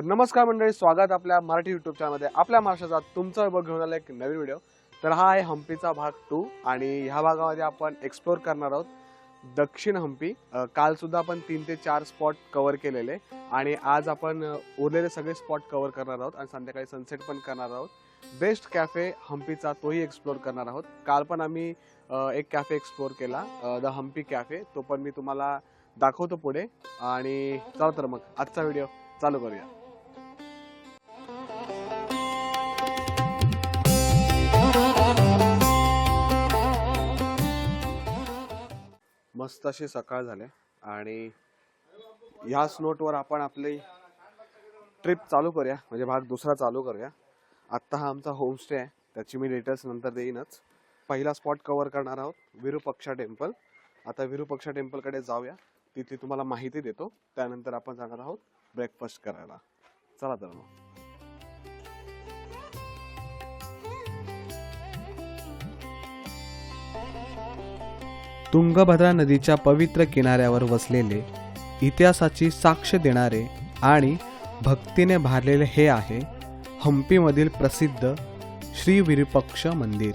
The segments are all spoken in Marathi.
तर नमस्कार मंडळी स्वागत आपल्या मराठी युट्यूब चॅनलमध्ये आपल्या महाराष्ट्राचा तुमचा विभाग घेऊन आला एक नवीन व्हिडिओ तर हा आहे हम्पीचा भाग टू आणि ह्या भागामध्ये आपण एक्सप्लोर करणार आहोत दक्षिण हम्पी कालसुद्धा काल सुद्धा आपण तीन ते चार स्पॉट कव्हर केलेले आणि आज आपण उरलेले सगळे स्पॉट कव्हर करणार आहोत आणि संध्याकाळी सनसेट पण करणार आहोत. बेस्ट कॅफे हम्पीचा तोही एक्सप्लोर करणार आहोत. काल पण आम्ही एक कॅफे एक्सप्लोर केला द हम्पी कॅफे तो पण मी तुम्हाला दाखवतो पुढे. आणि चला तर मग आजचा व्हिडिओ चालू करूया. मस्त अशी सकाळ झाले. आणि ह्याच नोटवर आपण आपली ट्रिप चालू करूया. म्हणजे भाग दुसरा चालू करूया. आत्ता हा आमचा होमस्टे आहे. त्याची मी डिटेल्स नंतर देईनच. पहिला स्पॉट कव्हर करणार आहोत. विरूपक्षा टेम्पल आता विरूपक्षा टेम्पलकडे जाऊया. तिथली तुम्हाला माहिती देतो. त्यानंतर आपण जाणार आहोत ब्रेकफास्ट करायला. चला तर मग. तुंगभद्रा नदीच्या पवित्र किनाऱ्यावर वसलेले इतिहासाची साक्ष देणारे आणि भक्तीने भारलेले हे आहे हम्पीमधील प्रसिद्ध श्री विरूपक्ष मंदिर.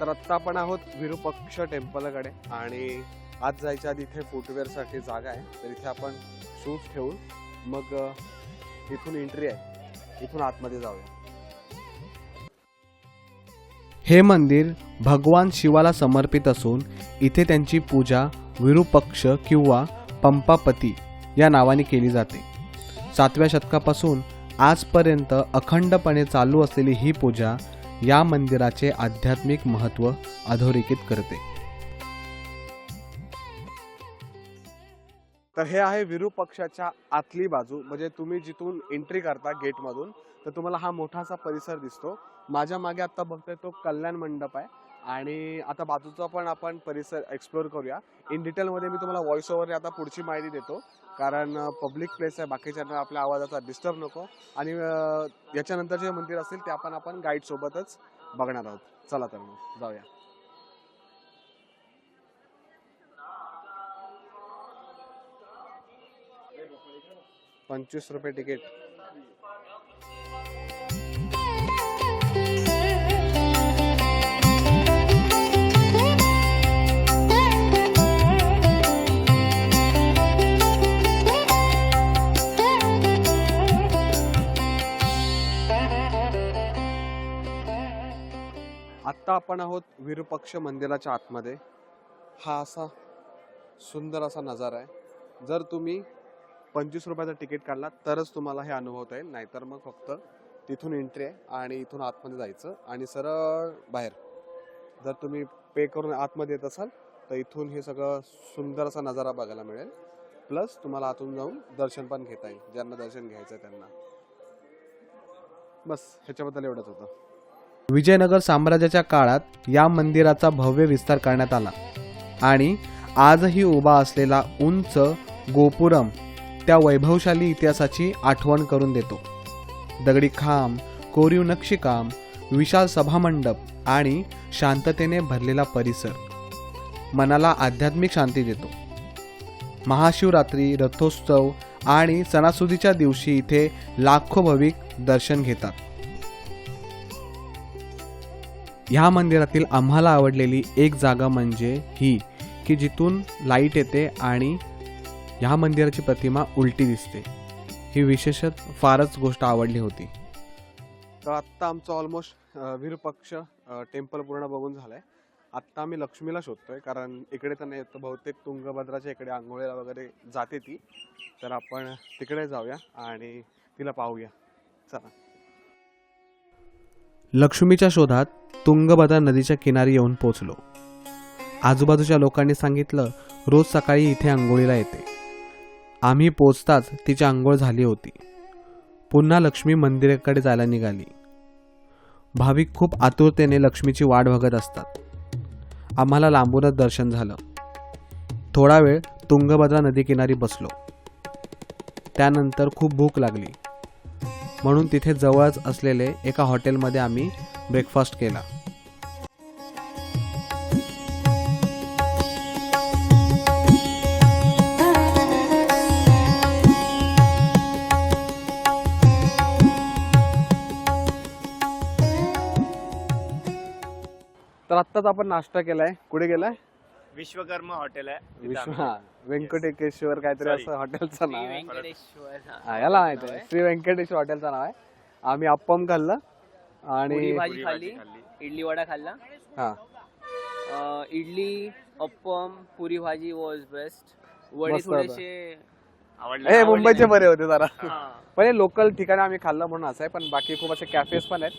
तर आत्ता आपण आहोत विरूपक्ष टेम्पलकडे आणि आज जायच्या आधी इथे फुटवेअरसाठी जागा आहे. तर इथे आपण शूज ठेवून मग इथून एंट्री आहे. इथून आतमध्ये जाऊया. हे मंदिर भगवान शिवाला समर्पित असून इथे त्यांची पूजा विरूपक्ष किंवा पंपापती या नावाने केली जाते. सातव्या शतकापासून आजपर्यंत अखंडपणे चालू असलेली ही पूजा या मंदिराचे आध्यात्मिक महत्त्व अधोरेखित करते. तर हे आहे विरूपक्षाच्या आतली बाजू. म्हणजे तुम्ही जिथून एंट्री करता गेटमधून तर तुम्हाला हा मोठासा परिसर दिसतो. माझ्या मागे आता बघतोय तो कल्याण मंडप आहे. आणि आता बाजूचा पण आपण परिसर एक्सप्लोअर करूया. इन डिटेलमध्ये मी तुम्हाला व्हॉइस ओव्हर आता पुढची माहिती देतो. कारण पब्लिक प्लेस आहे बाकीच्यांना आपल्या आवाजाचा डिस्टर्ब नको. आणि याच्यानंतर जे मंदिर असतील ते आपण आपण गाईड सोबतच बघणार आहोत. चला तर मग जाऊया. पंचवीस रुपये तिकीट आपण आहोत विरूपक्ष मंदिराच्या आतमध्ये. हा असा सुंदर असा नजारा आहे. जर तुम्ही पंचवीस रुपयाचं तिकीट काढला तरच तुम्हाला हे अनुभवता येईल. नाहीतर मग फक्त तिथून एंट्री आहे आणि इथून आतमध्ये जायचं आणि सरळ बाहेर. जर तुम्ही पे करून आतमध्ये येत असाल तर इथून हे सगळं सुंदर असा नजारा बघायला मिळेल. प्लस तुम्हाला आतून जाऊन दर्शन पण घेता येईल. ज्यांना दर्शन घ्यायचं आहे त्यांना. बस ह्याच्याबद्दल एवढंच होतं. विजयनगर साम्राज्याच्या काळात या मंदिराचा भव्य विस्तार करण्यात आला. आणि आजही उभा असलेला उंच गोपुरम त्या वैभवशाली इतिहासाची आठवण करून देतो. दगडी खांब कोरीव नक्षीकाम विशाल सभामंडप आणि शांततेने भरलेला परिसर मनाला आध्यात्मिक शांती देतो. महाशिवरात्री रथोत्सव आणि सणासुदीच्या दिवशी इथे लाखो भाविक दर्शन घेतात. ह्या मंदिरातील आम्हाला आवडलेली एक जागा म्हणजे ही की जिथून लाइट येते आणि ह्या मंदिराची प्रतिमा उलटी दिसते. ही विशेषत फारच गोष्ट आवडली होती. तर आत्ता आमचं ऑलमोस्ट विरूपक्ष टेम्पल पूर्ण बघून झालंय. आत्ता आम्ही लक्ष्मीला शोधतोय कारण इकडे तर नाही येत बहुतेक तुंगभद्राच्या इकडे आंघोळीला वगैरे जाते ती. तर आपण तिकडे जाऊया आणि तिला पाहूया. चला. लक्ष्मीच्या शोधात तुंगभद्रा नदीच्या किनारी येऊन पोचलो. आजूबाजूच्या लोकांनी सांगितलं रोज सकाळी इथे आंघोळीला येते. आम्ही पोचताच तिची आंघोळ झाली होती. पुन्हा लक्ष्मी मंदिराकडे जायला निघाली. भाविक खूप आतुरतेने लक्ष्मीची वाट बघत असतात. आम्हाला लांबूनच दर्शन झालं. थोडा वेळ तुंगभद्रा नदीकिनारी बसलो. त्यानंतर खूप भूक लागली. म्हणून तिथे जवळच असलेले एका हॉटेलमध्ये आम्ही ब्रेकफास्ट केला. आत्ताच आपण नाश्ता केलाय. कुठे गेलाय? विश्वकर्मा हॉटेल आहे. विश्व हा व्यंकटेश्वर काहीतरी. असं हॉटेलचं नाव आहे. हा. याला माहीत आहे श्री व्यंकटेश्वर हॉटेलचं नाव आहे. आम्ही अप्पम खाल्लं आणि पुरी भाजी खाल्ली. इडली वडा खाल्ला. हा. अं, इडली अप्पम पुरी भाजी वॉज बेस्ट वडे मस्त होतं. थोडेसे आवडलं. ए आवडलं. मुंबईचे बरे होते जरा. हा. पण हे लोकल ठिकाणी आम्ही खाल्लं म्हणून असं आहे पण बाकी खूप असे कॅफेज पण आहेत.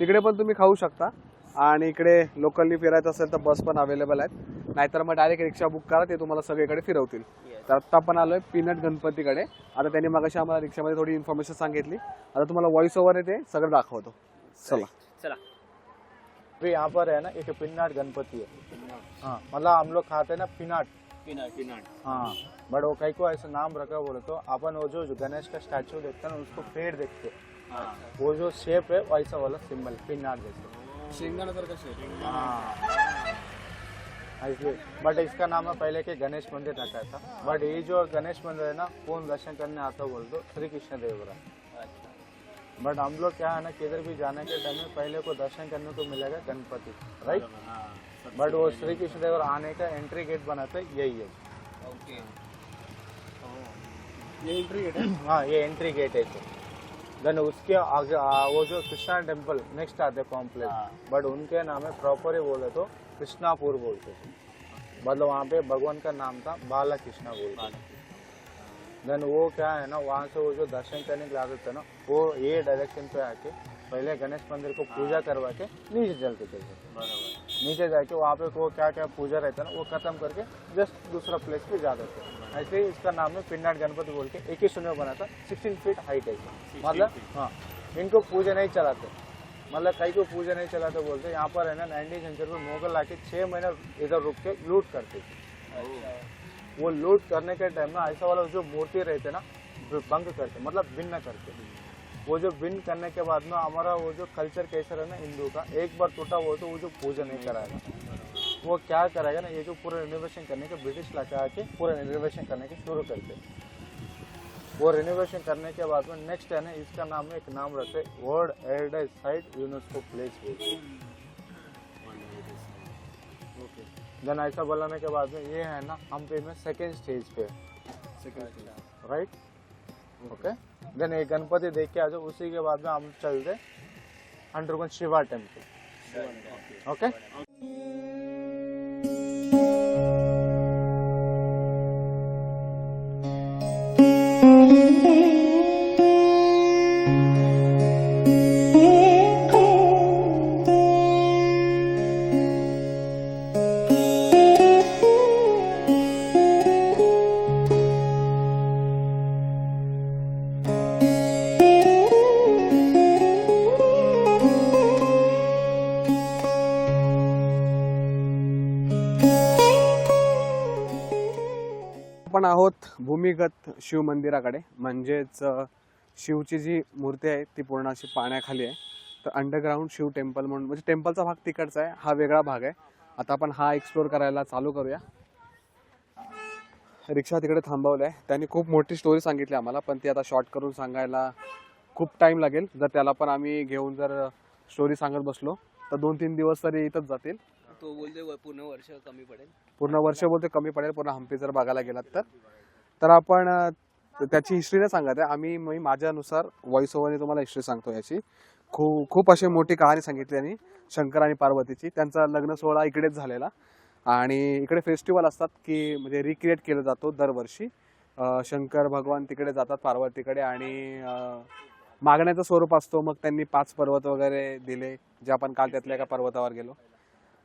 तिकडे पण तुम्ही खाऊ शकता. आणि इकडे लोकलनी फिरायचं असेल तर बस पण अवेलेबल आहेत. नाहीतर मग डायरेक्ट रिक्षा बुक करा ते तुम्हाला सगळीकडे फिरवतील. तर आत्ता आपण आलोय पीनट गणपतीकडे. आता त्यांनी मगाशी आम्हाला रिक्षामध्ये थोडी इन्फॉर्मेशन सांगितली. आता तुम्हाला व्हॉइस ओव्हर आहे ते सगळं दाखवतो. चला. चला. अभी यहाँ पर है ना एक पिनाट गणपति है। हाँ मतलब हम लोग खाते हैं ना पिनाट। हाँ बट वो कई को ऐसा नाम रखा बोले तो अपन वो जो गणेश का स्टैचू देखते हैं ना उसको पेड़ देखते हैं। वो जो शेप है वैसा वाला सिंबल पिनाट हाँ इसलिए बट इसका नाम है पहले के गणेश मंदिर रखा था। बट ये जो गणेश मंदिर है ना कौन दर्शन करने आता बोल दो श्री कृष्ण देव बट हम लोग क्या है ना किधर भी जाने के टाइम में पहले को दर्शन करने को मिलेगा गणपति राइट बट वो श्री कृष्ण देव आने का एंट्री गेट बनाते यही है। ओके ये एंट्री गेट है? हाँ ये एंट्री गेट है। देन उसके आगे आ, वो जो कृष्णा टेंपल नेक्स्ट आते कॉम्प्लेक्स बट उनके नाम है प्रॉपर ही बोले तो कृष्णापुर बोलते थे। मतलब वहाँ पे भगवान का नाम था बाला कृष्णा बोलते देन वो क्या है ना वहाँ से वो जो दर्शन करने के लिए आते थे ना वो ये डायरेक्शन पे आके पहले गणेश मंदिर को पूजा करवा के नीचे चलते थे। नीचे जाके वहाँ पे वो क्या क्या पूजा रहता है ना वो खत्म करके जस्ट दूसरा प्लेस पे जाते थे ऐसे ही इसका नाम है पिंडाट गणपति बोल के एक ही शून्य बना था सिक्सटीन फीट हाइट है। मतलब हाँ इनको पूजा नहीं चलाते। मतलब कई को पूजा नहीं चलाते बोलते यहाँ पर है ना नाइनटीन सेंचुरी में मुगल आके छः महीने इधर रुक के लूट करते थे। वो लूट करने के टाइम में ऐसा वाला जो मूर्ति रहते ना भंग करते मतलब भिन्न करके वो जो विन करने के बाद में हमारा वो जो कल्चर कैसा है ना हिंदू का एक बार टूटा वो तो वो जो पूजा नहीं कराएगा। वो क्या करेगा ना ये जो पूरा रिनोवेशन करने के ब्रिटिश ला के आके पूरा रिनोवेशन करने के शुरू करते। वो रिनोवेशन करने के बाद में नेक्स्ट है ना इसका नाम एक नाम रखते world heritage site UNESCO place then ऐसा बोलाने के बाद में ये है ना हम्पी में सेकेंड स्टेज पे। Right okay? देन ये गणपति देख के आ जाओ उसी के बाद में हम चलते अंडरग्राउंड शिवा टेम्पल ओके भूमिगत शिव मंदिराकडे म्हणजेच शिवची जी मूर्ती आहे ती पूर्ण अशी पाण्याखाली आहे. तर अंडरग्राऊंड शिव टेम्पल म्हणून म्हणजे टेम्पलचा भाग तिकडचा आहे हा वेगळा भाग आहे. आता आपण हा एक्सप्लोर करायला चालू करूया. रिक्षा तिकडे थांबवलं आहे त्यांनी खूप मोठी स्टोरी सांगितली आम्हाला पण ती आता शॉर्ट करून सांगायला खूप टाईम लागेल. जर त्याला पण आम्ही घेऊन जर स्टोरी सांगत बसलो तर दोन तीन दिवस तरी इथंच जातील. तो बोलतोय व- पूर्ण वर्ष कमी पडेल. पूर्ण वर्ष बोलते कमी पडेल पूर्ण हम्पी जर बघायला गेलात तर. तर आपण त्याची हिस्ट्री नाही सांगत आहे. आम्ही मी माझ्यानुसार व्हॉइस ओव्हरने तुम्हाला हिस्ट्री सांगतो याची. खूप खूप अशी मोठी कहाणी सांगितली आणि शंकर आणि पार्वतीची. त्यांचा लग्न सोहळा इकडेच झालेला. आणि इकडे फेस्टिवल असतात की म्हणजे रिक्रिएट केलं जातो दरवर्षी. शंकर भगवान तिकडे जातात पार्वतीकडे आणि मागण्याचं स्वरूप असतो. मग त्यांनी पाच पर्वत वगैरे दिले जे आपण काल त्यातल्या एका पर्वतावर गेलो.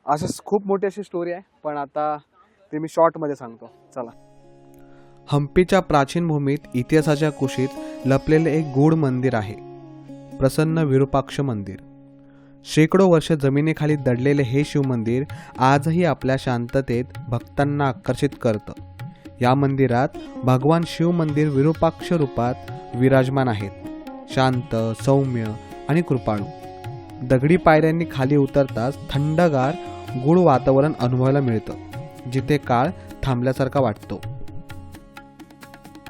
असं खूप मोठी अशी स्टोरी आहे. पण आता ते मी शॉर्टमध्ये सांगतो. चला. हम्पीच्या प्राचीन भूमीत इतिहासाच्या कुशीत लपलेले एक गूढ मंदिर आहे. प्रसन्न विरूपाक्ष मंदिर. शेकडो वर्ष जमिनीखाली दडलेले हे शिवमंदिर आजही आपल्या शांततेत भक्तांना आकर्षित करतं. या मंदिरात भगवान शिव मंदिर विरूपाक्ष रूपात विराजमान आहेत. शांत सौम्य आणि कृपाळू. दगडी पायऱ्यांनी खाली उतरताच थंडगार गूढ वातावरण अनुभवायला मिळतं जिथे काळ थांबल्यासारखा वाटतो.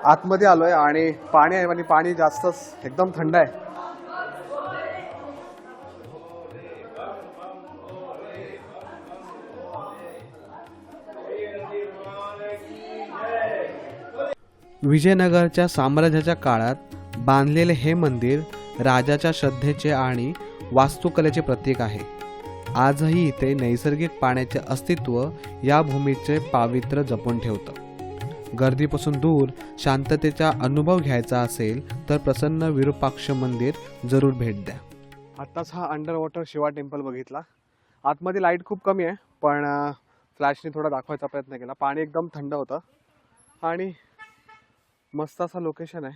आतमध्ये आलो आहे आणि पाणी आहे आणि पाणी जास्तच एकदम थंड आहे. विजयनगरच्या साम्राज्याच्या काळात बांधलेले हे मंदिर राजाच्या श्रद्धेचे आणि वास्तुकलेचे प्रतीक आहे. आजही इथे नैसर्गिक पाण्याचे अस्तित्व या भूमीचे पावित्र्य जपून ठेवतं. गर्दीपासून दूर शांततेचा अनुभव घ्यायचा असेल तर प्रसन्न विरूपाक्ष मंदिर जरूर भेट द्या. आत्ताच हा अंडर वॉटर शिवा टेम्पल बघितला. आतमध्ये लाइट खूप कमी आहे पण फ्लॅशने थोडा दाखवायचा प्रयत्न केला. पाणी एकदम थंड होतं. आणि मस्त असं लोकेशन आहे.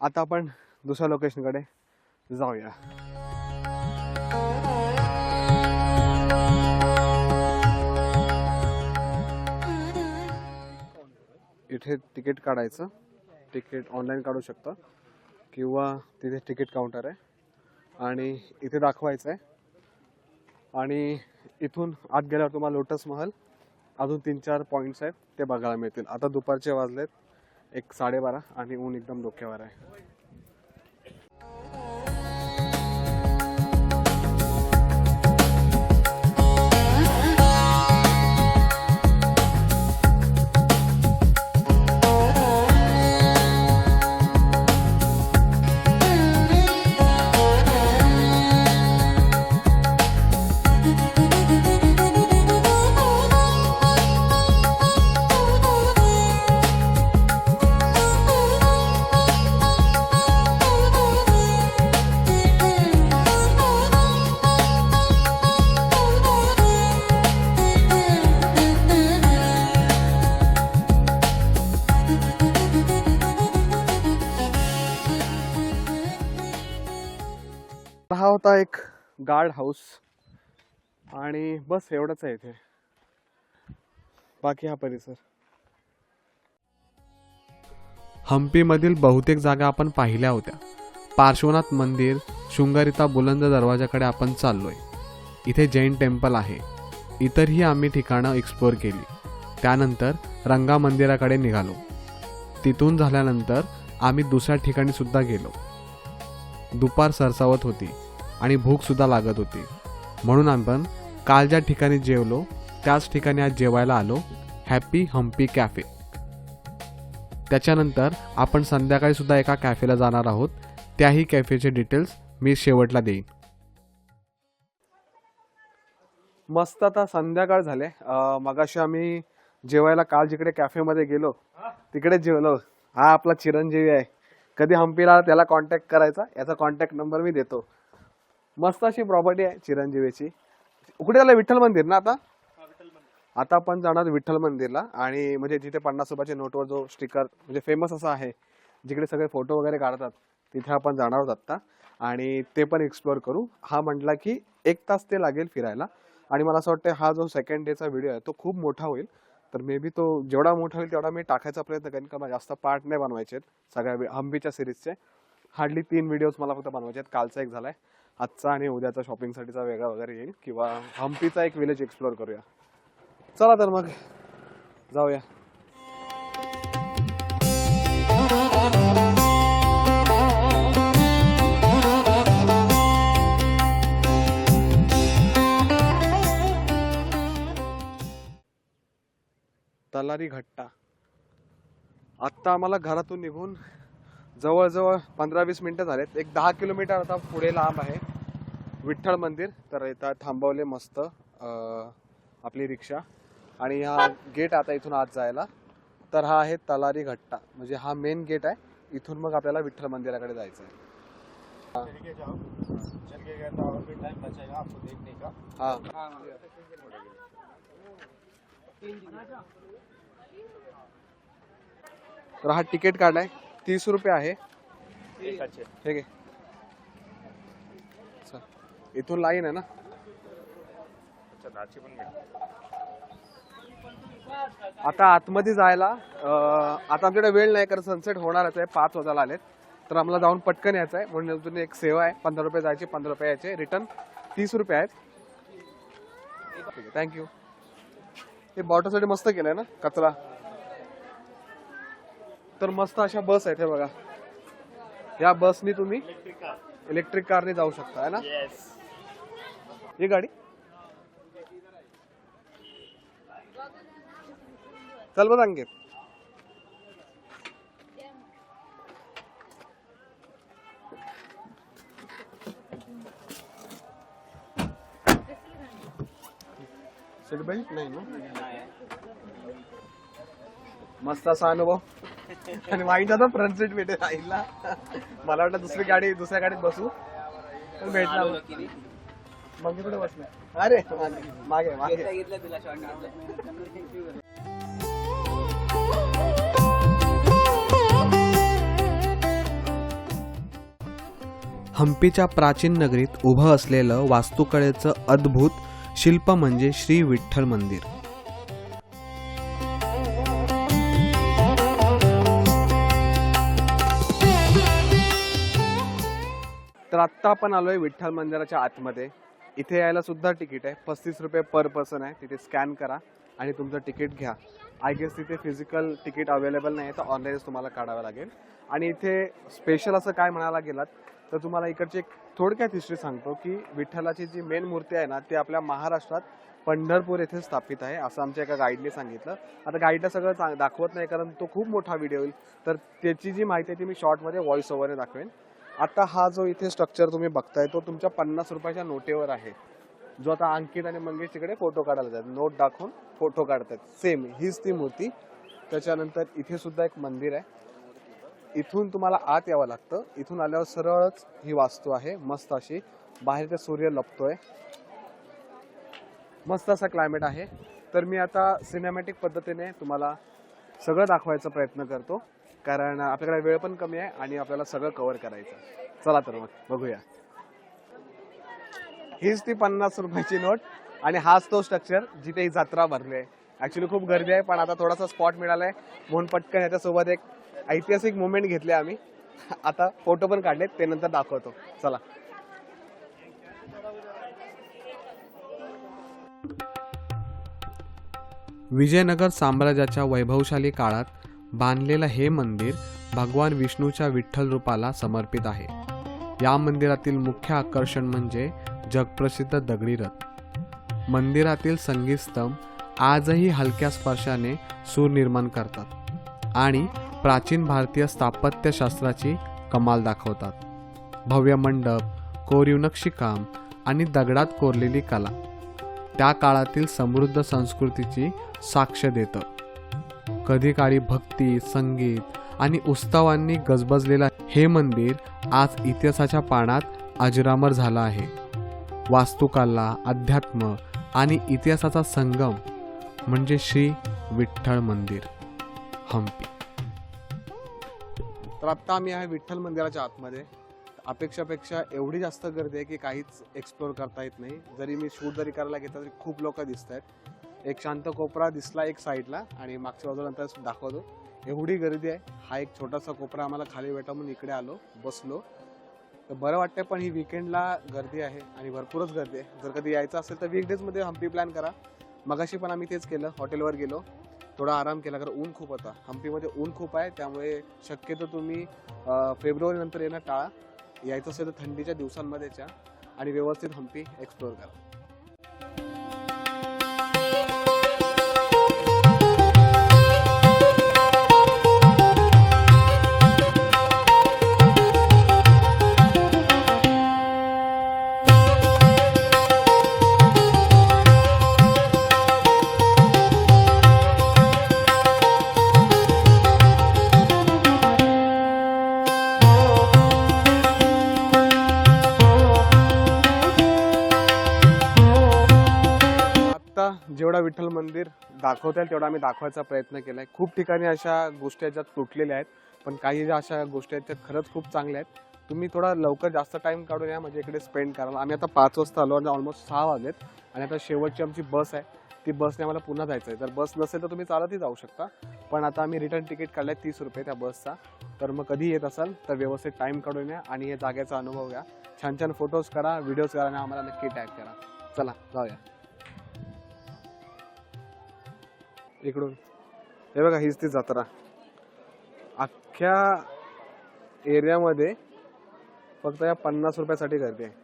आता आपण दुसऱ्या लोकेशनकडे जाऊया. इथे तिकीट काढायचं. तिकीट ऑनलाईन काढू शकता. किंवा तिथे तिकीट काउंटर आहे. आणि इथे दाखवायचं आहे आणि इथून आत गेल्यावर तुम्हाला लोटस महल अजून तीन चार पॉईंट्स आहेत ते बघायला मिळतील. आता दुपारचे वाजलेत एक साडेबारा आणि ऊन एकदम डोक्यावर आहे. होता एक गार्ड हाऊस आणि बस एवढंच आहे इथे. बाकी हा परिसर. हम्पीमधील बहुतेक जागा आपण पाहिल्या होत्या. पार्श्वनाथ मंदिर शृंगारिता बुलंद दरवाजाकडे आपण चाललोय. इथे जैन टेम्पल आहे. इतरही आम्ही ठिकाणं एक्सप्लोअर केली. त्यानंतर रंगा मंदिराकडे निघालो. तिथून झाल्यानंतर आम्ही दुसऱ्या ठिकाणी सुद्धा गेलो. दुपार सरसावत होती. आणि भूकसुद्धा लागत होती. म्हणून आपण काल ज्या ठिकाणी जेवलो त्याच ठिकाणी आज जेवायला आलो हॅपी हम्पी कॅफे त्याच्यानंतर आपण संध्याकाळी सुद्धा एका कॅफेला जाणार आहोत. त्याही कॅफेचे डिटेल्स मी शेवटला देईन. मस्त आता संध्याकाळ झाले. मगाशी आम्ही जेवायला काल जिकडे कॅफेमध्ये गेलो तिकडे जेवलो. हा आपला चिरंजीवी आहे. कधी हम्पीला त्याला कॉन्टॅक्ट करायचा याचा कॉन्टॅक्ट नंबर मी देतो. मस्त अशी प्रॉपर्टी आहे चिरंजीवीची. कुठे झालं? विठ्ठल मंदिर ना आता? आता आपण जाणार विठ्ठल मंदिरला आणि म्हणजे जिथे पन्नास रुपयाच्या नोटवर जो स्टिकर म्हणजे फेमस असा आहे जिकडे सगळे फोटो वगैरे काढतात तिथे आपण जाणार आहोत आत्ता आणि ते पण एक्सप्लोअर करू. हा म्हटला की एक तास ते लागेल फिरायला. आणि मला असं वाटतं हा जो सेकंड डेचा व्हिडिओ आहे तो खूप मोठा होईल. तर मे बी तो जेवढा मोठा होईल तेवढा मी टाकायचा प्रयत्न करेन का जास्त पार्ट नाही बनवायचे आहेत सगळ्या हम्पीच्या सिरीजचे हार्डली तीन व्हिडिओज मला फक्त बनवायचे आहेत कालचा एक झालाय. आजचा आणि उद्याचा शॉपिंगसाठीचा वेगळा वगैरे येईल. किंवा हम्पीचा एक विलेज एक्सप्लोअर करूया. चला तर मग जाऊया. तलारी घट्टा. आत्ता आम्हाला घरातून निघून जवळजवळ पंधरा वीस मिनिटं झालेत. एक दहा किलोमीटर आता पुढे लांब आहे. विठ्ठल मंदिर. तर इथं थांबवले मस्त आपली रिक्षा. आणि हा गेट आता इथून आत जायला. तर हा आहे तलारी घट्टा. म्हणजे हा मेन गेट आहे. इथून मग आपल्याला विठ्ठल मंदिराकडे जायचं आहे तर हा तिकीट काढलाय. तीस रुपये आहे. ठीक आहे. इथून लाईन आहे ना? आता आतमध्ये जायला आता आमच्याकडे वेळ नाही कारण सनसेट होणारच आहे पाच वाजायला आलेत. तर आम्हाला जाऊन पटकन यायचं आहे. म्हणून अजून एक सेवा आहे पंधरा रुपये जायचे पंधरा रुपये यायचे. रिटर्न तीस रुपये आहेत. ठीक आहे थँक्यू हे बॉटलसाठी मस्त केलंय ना कचरा? तर मस्त अशा बस आहेत हे बघा. या बसनी तुम्ही इलेक्ट्रिक कारने जाऊ शकता है ना? ही गाडी? चल बघ सीट बेल्ट? नाही ना? मस्त असा अनुभव. आणि माहिती आता फ्रंट सीट भेटेल आईला मला वाटलं दुसरी गाडी दुसऱ्या गाडीत बसू. पण भेटला मग. मग मी कुठे बसणार अरे मागे, मागे. मागे घेतलं तुला शॉर्ट हम्पीच्या प्राचीन नगरीत उभं असलेलं वास्तुकलेचं अद्भुत शिल्प म्हणजे श्री विठ्ठल मंदिर. आत्ता आपण आलोय विठ्ठल मंदिराच्या आतमध्ये. इथे यायला सुद्धा तिकीट आहे. पस्तीस रुपये पर पर्सन आहे. तिथे स्कॅन करा आणि तुमचं तिकीट घ्या. आय गेस तिथे फिजिकल तिकीट अवेलेबल नाही आहे तर ऑनलाईनच तुम्हाला काढावं लागेल. आणि इथे स्पेशल असं काय म्हणायला गेलात तर तुम्हाला इकडची एक थोडक्यात हिस्ट्री सांगतो की विठ्ठलाची जी मेन मूर्ती आहे ना ती आपल्या महाराष्ट्रात पंढरपूर येथे स्थापित आहे असं आमच्या एका गाईडने सांगितलं. आता गाईडला सगळं चांग दाखवत नाही कारण तो खूप मोठा व्हिडिओ होईल तर त्याची जी माहिती आहे ती मी शॉर्टमध्ये व्हॉइस ओव्हरने दाखवेन. आता हा जो इथे स्ट्रक्चर तुम्ही बघताय तो तुमच्या पन्नास रुपयाच्या नोटेवर आहे. जो आता अंकित आणि मंगेश तिकडे फोटो काढायला जातात. नोट दाखवून फोटो काढतात. सेम हीच ती मूर्ती. त्याच्यानंतर इथे सुद्धा एक मंदिर आहे. इथून तुम्हाला आत यावं लागतं. इथून आल्यावर सरळच ही वास्तू आहे. मस्त अशी. बाहेर ते सूर्य लपतोय. मस्त असा क्लायमेट आहे. तर मी आता सिनेमॅटिक पद्धतीने तुम्हाला सगळं दाखवायचा प्रयत्न करतो. कारण आपल्याकडे वेळ पण कमी आहे आणि आपल्याला सगळं कव्हर करायचं चला तर मग बघूया. हीच ती पन्नास रुपयाची नोट आणि हाच तो स्ट्रक्चर जिथे ही जत्रा भरली आहे. ऍक्च्युली खूप गर्दी आहे पण आता थोडासा स्पॉट मिळालाय. म्हणून पटकन याच्यासोबत एक ऐतिहासिक मुवमेंट घेतली आम्ही. आता फोटो पण काढले ते नंतर दाखवतो. चला. विजयनगर साम्राज्याच्या वैभवशाली काळात बांधलेलं हे मंदिर भगवान विष्णूच्या विठ्ठल रूपाला समर्पित आहे. या मंदिरातील मुख्य आकर्षण म्हणजे जगप्रसिद्ध दगडी रथ. मंदिरातील संगीत स्तंभ आजही हलक्या स्पर्शाने सूर निर्माण करतात आणि प्राचीन भारतीय स्थापत्यशास्त्राची कमाल दाखवतात. भव्य मंडप कोरीव नक्षीकाम आणि दगडात कोरलेली कला त्या काळातील समृद्ध संस्कृतीची साक्ष देतं. कधी काळी भक्ती संगीत आणि उत्सवांनी गजबजलेलं हे मंदिर आज इतिहासाच्या पानात अजरामर झालं आहे. वास्तुकला अध्यात्म आणि इतिहासाचा संगम म्हणजे श्री विठ्ठल मंदिर. हम्पी. तर आत्ता आम्ही आहे विठ्ठल मंदिराच्या आतमध्ये. अपेक्षापेक्षा एवढी जास्त गर्दी आहे की काहीच एक्सप्लोर करता येत नाही. जरी मी शूट जरी करायला घेतला तरी खूप लोक दिसत आहेत एक शांत कोपरा दिसला एक साईडला आणि मागच्या बाजूला नंतर दाखवतो. एवढी गर्दी आहे. हा एक छोटासा कोपरा आम्हाला खाली भेटा म्हणून इकडे आलो बसलो. तर बरं वाटतं पण ही विकेंडला गर्दी आहे आणि भरपूरच गर्दी आहे. जर कधी यायचं असेल तर वीकडेजमध्ये हम्पी प्लॅन करा. मगाशी पण आम्ही तेच केलं हॉटेलवर गेलो. थोडा आराम केला कारण ऊन खूप होता. हम्पीमध्ये ऊन खूप आहे त्यामुळे शक्यतो तुम्ही फेब्रुवारीनंतर फेब्रुवारी नंतर येणं टाळा. यायचं असेल तर थंडीच्या दिवसांमध्येच्या. आणि व्यवस्थित हम्पी एक्सप्लोर करा. दाखवता येईल तेवढा आम्ही दाखवायचा प्रयत्न केलाय. खूप ठिकाणी अशा गोष्टी आहेत ज्यात तुटलेल्या आहेत पण काही ज्या अशा गोष्टी आहेत त्या खरंच खूप चांगल्या आहेत. तुम्ही थोडा लवकर जास्त टाईम काढून या म्हणजे इकडे स्पेंड करा आम्ही आता पाच वाजता आलो आणि ऑलमोस्ट सहा वाजलेत आणि आता शेवटची आमची बस आहे. ती बसने आम्हाला पुन्हा जायचं आहे. जर बस नसेल तर तुम्ही चालतही जाऊ शकता पण आता आम्ही रिटर्न तिकीट काढलंय तीस रुपये त्या बसचा. तर मग कधी येत असाल तर व्यवस्थित टाईम काढून या आणि या जागेचा अनुभव घ्या. छान छान फोटोज करा व्हिडिओज करा आणि आम्हाला नक्की टॅग करा. चला जाऊया. इकडून. हे बघा हीच ती जत्रा. अख्ख्या एरियामध्ये फक्त या पन्नास रुपयासाठी गर्दी आहे.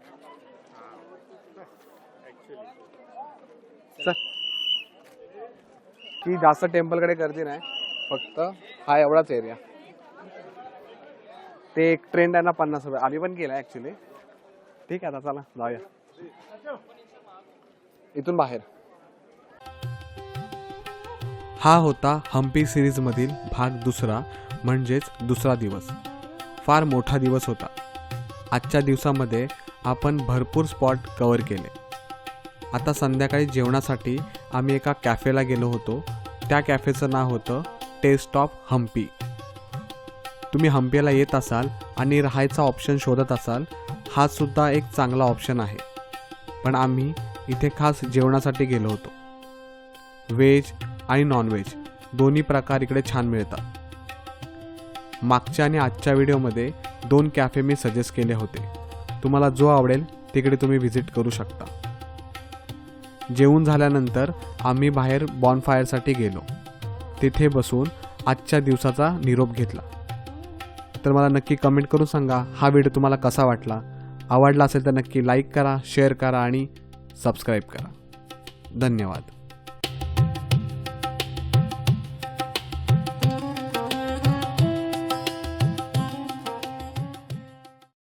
ती की जास्त टेम्पलकडे गर्दी नाही फक्त हा एवढाच एरिया. ते एक ट्रेंड आहे ना पन्नास रुपये. आम्ही पण केलं ऍक्च्युली ठीक आहे आता चला जाऊया. इथून बाहेर. हा होता हम्पी सिरीजमधील भाग दुसरा म्हणजेच दुसरा दिवस. फार मोठा दिवस होता. आजच्या दिवसामध्ये आपण भरपूर स्पॉट कवर केले. आता संध्याकाळी जेवणासाठी आम्ही एका कॅफेला गेलो होतो. त्या कॅफेचं नाव होतं टेस्ट ऑफ हम्पी. तुम्ही हम्पीला येत असाल आणि राहायचा ऑप्शन शोधत असाल हा सुद्धा एक चांगला ऑप्शन आहे. पण आम्ही इथे खास जेवणासाठी गेलो होतो. व्हेज आणि नॉनव्हेज दोन्ही प्रकार इकडे छान मिळतात. मागच्या आणि आजच्या व्हिडिओमध्ये दोन कॅफे मी सजेस्ट केले होते. तुम्हाला जो आवडेल तिकडे तुम्ही व्हिजिट करू शकता. जेवून झाल्यानंतर आम्ही बाहेर बॉनफायरसाठी गेलो. तिथे बसून आजच्या दिवसाचा निरोप घेतला. तर मला नक्की कमेंट करून सांगा हा व्हिडिओ तुम्हाला कसा वाटला? आवडला असेल तर नक्की लाईक करा शेअर करा आणि सबस्क्राईब करा. धन्यवाद.